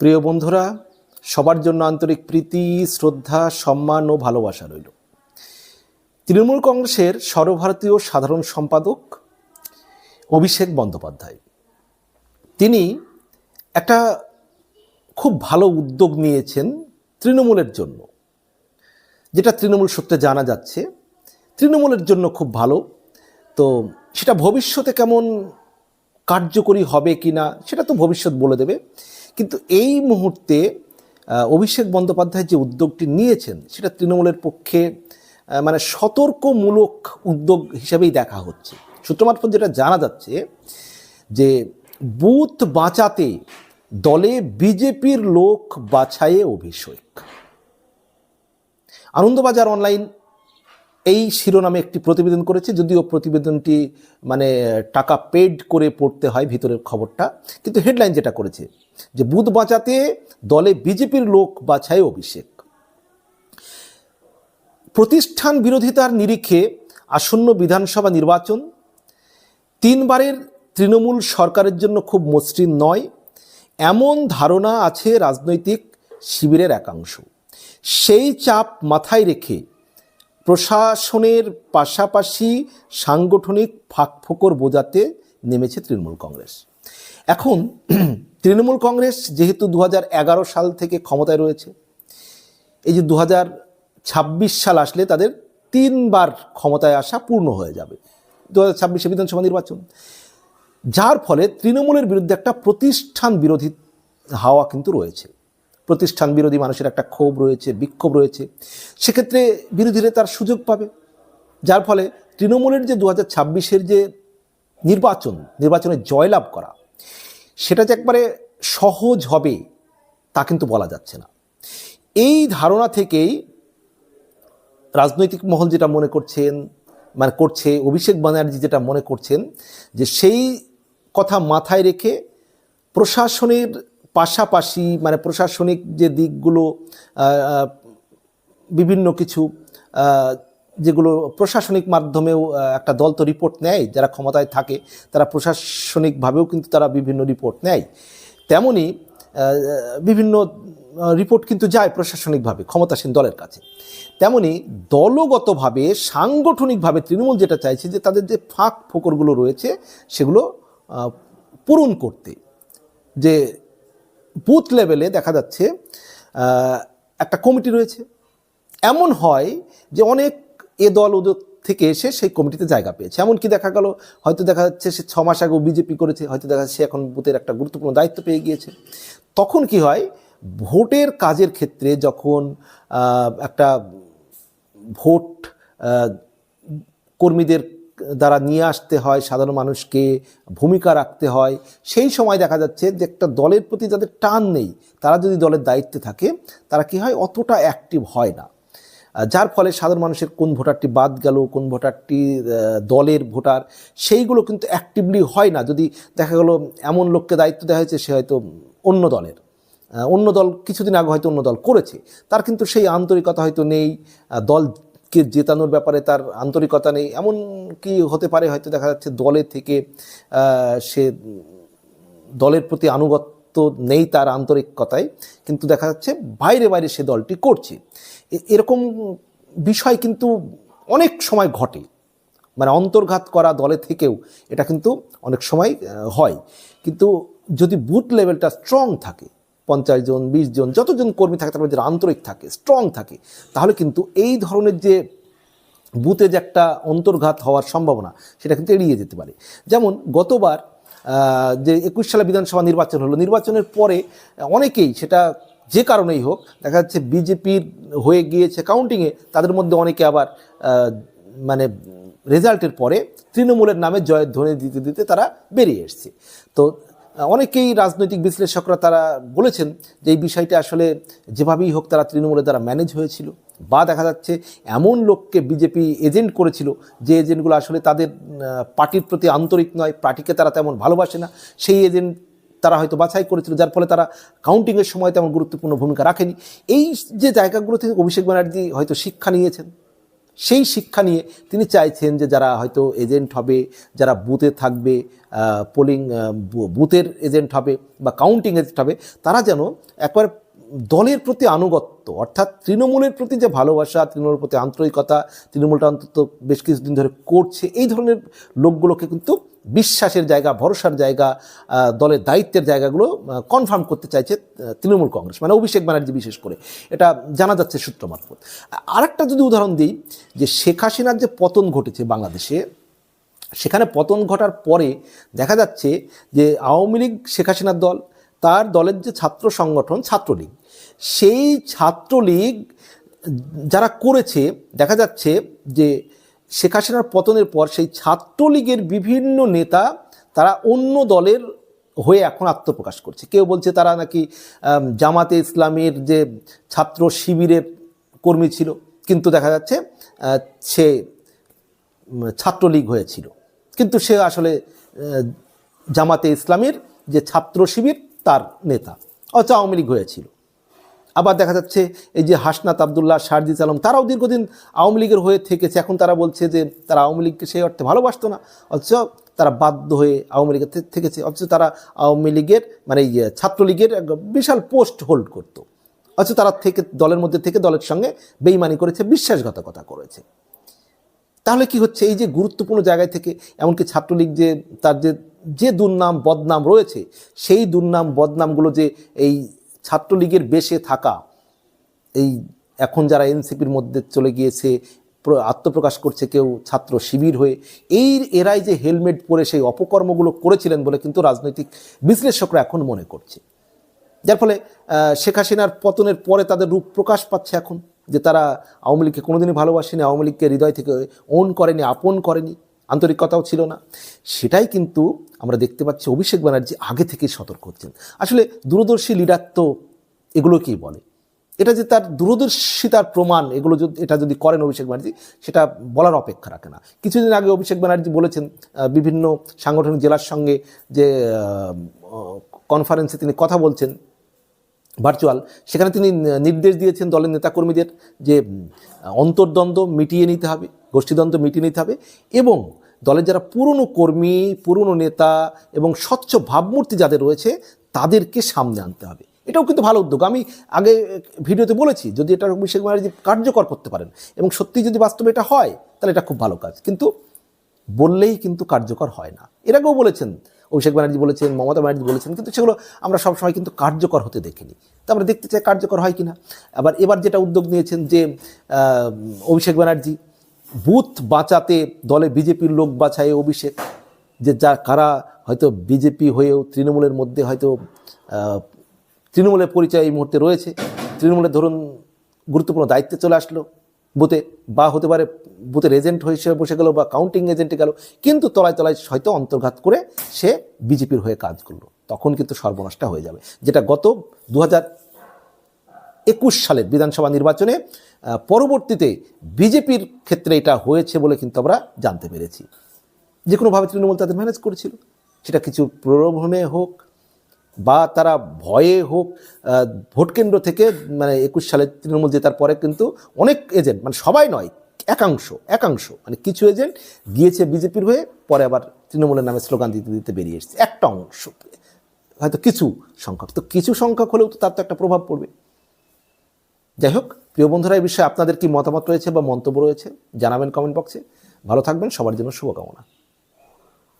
প্রিয় বন্ধুরা, সবার জন্য আন্তরিক প্রীতি, শ্রদ্ধা, সম্মান ও ভালোবাসা রইল। তৃণমূল কংগ্রেসের সর্বভারতীয় সাধারণ সম্পাদক অভিষেক বন্দ্যোপাধ্যায়। তিনি একটা খুব ভালো উদ্যোগ নিয়েছেন তৃণমূলের জন্য। যেটা তৃণমূল সূত্রে জানা যাচ্ছে, তৃণমূলের জন্য খুব ভালো। তো সেটা ভবিষ্যতে কেমন কার্যকরী হবে কি না সেটা তো ভবিষ্যৎ বলে দেবে। কিন্তু এই মুহূর্তে অভিষেক বন্দ্যোপাধ্যায় যে উদ্যোগটি নিয়েছেন, সেটা তৃণমূলের পক্ষে মানে সতর্কমূলক উদ্যোগ হিসেবেই দেখা হচ্ছে। সূত্র যেটা জানা যাচ্ছে, যে বুথ বাঁচাতে দলে বিজেপির লোক বাছাইয়ে অভিষেক। আনন্দবাজার অনলাইন এই শিরোনামে একটি প্রতিবেদন করেছে, যদিও প্রতিবেদনটি মানে টাকা পেড করে পড়তে হয় ভিতরের খবরটা, কিন্তু হেডলাইন যেটা করেছে যে বুথ বাঁচাতে দলে বিজেপির লোক বাছায় অভিষেক। প্রতিষ্ঠান বিরোধিতার নিরিখে আসন্ন বিধানসভা নির্বাচন, তিনবারের তৃণমূল সরকারের জন্য খুব মসৃণ নয়, এমন ধারণা আছে রাজনৈতিক শিবিরের একাংশ। সেই চাপ মাথায় রেখে প্রশাসনের পাশাপাশি সাংগঠনিক ফাঁকফোকর বোঝাতে নেমেছে তৃণমূল কংগ্রেস। এখন তৃণমূল কংগ্রেস যেহেতু দু হাজার এগারো সাল থেকে ক্ষমতায় রয়েছে, এই যে দু সাল আসলে তাদের তিনবার ক্ষমতায় আসা পূর্ণ হয়ে যাবে, দু হাজার ছাব্বিশে বিধানসভা নির্বাচন। যার ফলে তৃণমূলের বিরুদ্ধে একটা প্রতিষ্ঠান বিরোধী হাওয়া কিন্তু রয়েছে। প্রতিষ্ঠান বিরোধী মানুষের একটা ক্ষোভ রয়েছে, বিক্ষোভ রয়েছে। সেক্ষেত্রে বিরোধীরা তার সুযোগ পাবে। যার ফলে তৃণমূলের যে দু হাজার যে নির্বাচন, নির্বাচনে জয়লাভ করা, সেটা যে একবারে সহজ হবে তা কিন্তু বলা যাচ্ছে না। এই ধারণা থেকেই রাজনৈতিক মহল যেটা মনে করছেন মানে করছে, অভিষেক ব্যানার্জি যেটা মনে করছেন, যে সেই কথা মাথায় রেখে প্রশাসনের পাশাপাশি মানে প্রশাসনিক যে দিকগুলো বিভিন্ন কিছু যেগুলো প্রশাসনিক মাধ্যমেও একটা দল তো রিপোর্ট নেয়, যারা ক্ষমতায় থাকে, তারা প্রশাসনিকভাবেও কিন্তু তারা বিভিন্ন রিপোর্ট নেয়। তেমনি বিভিন্ন রিপোর্ট কিন্তু যায় প্রশাসনিকভাবে, ক্ষমতাসীন দলের কাছে। তেমনি, দলগতভাবে, সাংগঠনিকভাবে তৃণমূল যেটা চাইছে যে তাদের যে ফাঁক ফোকরগুলো রয়েছে, সেগুলো পূরণ করতে। যে বুথ লেভেলে দেখা যাচ্ছে একটা কমিটি রয়েছে। এমন হয় যে অনেক এ দল ওদের থেকে এসে সেই কমিটিতে জায়গা পেয়েছে। এমনকি দেখা গেল? হয়তো দেখা যাচ্ছে সে ছ মাস আগেও বিজেপি করেছে, হয়তো দেখা যাচ্ছে সে এখন বুথের একটা গুরুত্বপূর্ণ দায়িত্ব পেয়ে গিয়েছে। তখন কি হয়? ভোটের কাজের ক্ষেত্রে যখন একটা ভোট কর্মীদের দ্বারা নিয়ে আসতে হয় সাধারণ মানুষকে ভূমিকা রাখতে হয়। সেই সময় দেখা যাচ্ছে যে একটা দলের প্রতি যাদের টান নেই তারা যদি দলের দায়িত্বে থাকে তারা কি হয় অতটা অ্যাক্টিভ হয় না। যার ফলে সাধারণ মানুষের কোন ভোটারটি বাদ গেল কোন ভোটারটি দলের ভোটার সেইগুলো কিন্তু অ্যাক্টিভলি হয় না। যদি দেখা গেলো এমন লোককে দায়িত্ব দেওয়া হয়েছে সে হয়তো অন্য দলের। অন্য দল কিছুদিন আগে হয়তো অন্য দল করেছে। তার কিন্তু সেই আন্তরিকতা হয়তো নেই। আহ, দলকে জেতানোর ব্যাপারে তার আন্তরিকতা নেই। এমন কি হতে পারে? হয়তো দেখা যাচ্ছে দলে থেকে সে দলের প্রতি আনুগত্য নেই তার আন্তরিকতায়, কিন্তু দেখা যাচ্ছে বাইরে বাইরে সে দলটি করছে। এরকম বিষয় কিন্তু অনেক সময় ঘটে। মানে অন্তর্ঘাত করা দলে থেকেও এটা কিন্তু অনেক সময় হয়। কিন্তু যদি বুথ লেভেলটা স্ট্রং থাকে পঞ্চাশ জন, বিশ জন, যতজন কর্মী থাকে তারপরে যারা আন্তরিক থাকে স্ট্রং থাকে, তাহলে কিন্তু এই ধরনের যে বুথে যে একটা অন্তর্ঘাত হওয়ার সম্ভাবনা, সেটা কিন্তু এড়িয়ে যেতে পারে। যেমন গতবার যে একুশ সালে বিধানসভা নির্বাচন হলো, নির্বাচনের পরে অনেকেই সেটা যে কারণেই হোক, দেখা যাচ্ছে বিজেপির হয়ে গিয়েছে কাউন্টিংয়ে তাদের মধ্যে অনেকে আবার মানে রেজাল্টের পরে তৃণমূলের নামে জয়ের ধ্বনি দিতে দিতে তারা বেরিয়ে এসছে। তো অনেকেই রাজনৈতিক বিশ্লেষকরা তারা বলেছেন যে এই বিষয়টা আসলে যেভাবেই হোক তারা তৃণমূলে দ্বারা ম্যানেজ হয়েছিল বা দেখা যাচ্ছে এমন লোককে বিজেপি এজেন্ট করেছিল যে এজেন্টগুলো আসলে তাদের পার্টির প্রতি আন্তরিক নয়, পার্টিকে তারা তেমন ভালোবাসে না, সেই এজেন্ট তারা হয়তো বাছাই করেছিল, যার ফলে তারা কাউন্টিংয়ের সময় তেমন গুরুত্বপূর্ণ ভূমিকা রাখেনি। এই যে জায়গাগুলো থেকে অভিষেক ব্যানার্জি হয়তো শিক্ষা নিয়েছেন সেই শিক্ষা নিয়ে তিনি চাইছেন যে যারা হয়তো এজেন্ট হবে, যারা বুথে থাকবে পোলিং বুথের এজেন্ট হবে বা কাউন্টিং এজেন্ট হবে, তারা যেন একবার দলের প্রতি আনুগত্য, অর্থাৎ তৃণমূলের প্রতি যে ভালোবাসা, তৃণমূলের প্রতি আন্তরিকতা, তৃণমূলটা অন্তত বেশ কিছুদিন ধরে করছে, এই ধরনের লোকগুলোকে কিন্তু বিশ্বাসের জায়গা, ভরসার জায়গা দলের দায়িত্বের জায়গাগুলো কনফার্ম করতে চাইছে তৃণমূল কংগ্রেস মানে অভিষেক ব্যানার্জি বিশেষ করে। এটা জানা যাচ্ছে সূত্র মারফত। আরেকটা যদি উদাহরণ দিই, যে শেখ হাসিনার যে পতন ঘটেছে বাংলাদেশে, সেখানে পতন ঘটার পরে দেখা যাচ্ছে যে আওয়ামী লীগ, শেখ হাসিনার দল তার দলের যে ছাত্র সংগঠন, ছাত্রলীগ, সেই ছাত্রলীগ যারা করেছে, দেখা যাচ্ছে যে শেখ হাসিনার পতনের পর সেই ছাত্রলীগের বিভিন্ন নেতা তারা অন্য দলের হয়ে এখন আত্মপ্রকাশ করছে। কেউ বলছে তারা নাকি জামাতে ইসলামের যে ছাত্র শিবিরের কর্মী ছিল, কিন্তু দেখা যাচ্ছে সে ছাত্রলীগ হয়েছিল। কিন্তু সে আসলে জামাতে ইসলামের যে ছাত্র শিবির তার নেতা। অথচ আওয়ামী লীগ হয়েছিল। আবার দেখা যাচ্ছে এই যে হাসনাত আবদুল্লাহ, শারজিদ আলম, তারাও দীর্ঘদিন আওয়ামী লীগের হয়ে থেকেছে। এখন তারা বলছে যে তারা আওয়ামী লীগকে সেই অর্থে ভালোবাসতো না। অথচ তারা বাধ্য হয়ে আওয়ামী লীগের থেকেছে। অথচ তারা আওয়ামী লীগের মানে এই ছাত্রলীগের বিশাল পোস্ট হোল্ড করতো। অথচ তারা থেকে, দলের মধ্যে থেকে দলের সঙ্গে বেইমানি করেছে, বিশ্বাসঘাতকতা করেছে। তাহলে কি হচ্ছে? এই যে গুরুত্বপূর্ণ জায়গায় থেকে এমনকি ছাত্রলীগ যে, তার যে যে দুর্নাম, বদনাম রয়েছে, সেই দুর্নাম, বদনামগুলো যে এই ছাত্রলীগের বেশে থাকা, এই এখন যারা এনসিপির মধ্যে চলে গিয়েছে আত্মপ্রকাশ করছে কেউ ছাত্র শিবির হয়ে, এই, এরাই যে হেলমেট পরে সেই অপকর্মগুলো করেছিলেন বলে কিন্তু রাজনৈতিক বিশ্লেষকরা এখন মনে করছে। যার ফলে শেখ হাসিনার পতনের পরে তাদের রূপ প্রকাশ পাচ্ছে এখন, যে তারা আওয়ামী লীগকে কোনোদিনই ভালোবাসেনি, আওয়ামী লীগকে হৃদয় থেকে ওন করেনি, আপন করেনি। আন্তরিকতাও ছিল না। সেটাই কিন্তু আমরা দেখতে পাচ্ছি অভিষেক ব্যানার্জি আগে থেকেই সতর্ক হচ্ছেন। আসলে দূরদর্শী লিডার তো এগুলোকেই বলে? এটা যে তার দূরদর্শিতার প্রমাণ এগুলো যদি, এটা যদি করেন অভিষেক ব্যানার্জি, সেটা বলার অপেক্ষা রাখে না। কিছুদিন আগে অভিষেক ব্যানার্জি বলেছেন বিভিন্ন সাংগঠনিক জেলার সঙ্গে যে কনফারেন্সে তিনি কথা বলছেন ভার্চুয়াল সেখানে তিনি নির্দেশ দিয়েছেন দলের নেতাকর্মীদের যে অন্তর্দ্বন্দ্ব মিটিয়ে নিতে হবে। গোষ্ঠীদ্বন্দ্ব মিটিয়ে নিতে হবে এবং দলের যারা পুরনো কর্মী, পুরনো নেতা এবং স্বচ্ছ ভাবমূর্তি যাদের রয়েছে, তাদেরকে সামনে আনতে হবে। এটাও কিন্তু ভালো উদ্যোগ। আমি আগে ভিডিওতে বলেছি, যদি এটা অভিষেক ব্যানার্জি কার্যকর করতে পারেন এবং সত্যি যদি বাস্তবে এটা হয়, তাহলে এটা খুব ভালো কাজ। কিন্তু বললেই কিন্তু কার্যকর হয় না। এর আগেও বলেছেন, অভিষেক ব্যানার্জি বলেছেন, মমতা ব্যানার্জি বলেছেন, কিন্তু সেগুলো আমরা সবসময় কিন্তু কার্যকর হতে দেখিনি। তো আমরা দেখতে চাই কার্যকর হয় কিনা। আবার এবার যেটা উদ্যোগ নিয়েছেন যে অভিষেক ব্যানার্জি বুথ বাঁচাতে দলে বিজেপির লোক বাছায় অভিষেক, যে যা কারা হয়তো বিজেপি হয়েও তৃণমূলের মধ্যে হয়তো তৃণমূলের পরিচয় এই মুহূর্তে রয়েছে। তৃণমূলের ধরুন গুরুত্বপূর্ণ দায়িত্বে চলে আসলো। বুথে বা হতে পারে বুথের এজেন্ট হিসেবে বসে গেল বা কাউন্টিং এজেন্টে গেল, কিন্তু তলায় তলায় হয়তো অন্তর্ঘাত করে সে বিজেপির হয়ে কাজ করল। তখন কিন্তু সর্বনাশটা হয়ে যাবে। যেটা গত দু হাজার একুশ সালের বিধানসভা নির্বাচনে পরবর্তীতে বিজেপির ক্ষেত্রে এটা হয়েছে বলে কিন্তু আমরা জানতে পেরেছি। যে কোনোভাবে তৃণমূল তাদের ম্যানেজ করেছিল। সেটা কিছু প্রলোভনে হোক বা তারা ভয়ে হোক ভোট কেন্দ্র থেকে মানে একুশ সালে তৃণমূল জেতার পরে কিন্তু অনেক এজেন্ট মানে সবাই নয়, একাংশ একাংশ মানে কিছু এজেন্ট গিয়েছে বিজেপির হয়ে, পরে আবার তৃণমূলের নামে স্লোগান দিতে দিতে বেরিয়ে এসেছে। একটা অংশ। হয়তো কিছু সংখ্যক। তো কিছু সংখ্যক হলেও তো তার তো একটা প্রভাব পড়বে। যাই হোক প্রিয় বন্ধুরা, এই বিষয়ে আপনাদের কি মতামত রয়েছে বা মন্তব্য রয়েছে জানাবেন কমেন্ট বক্সে। ভালো থাকবেন, সবার জন্য শুভকামনা।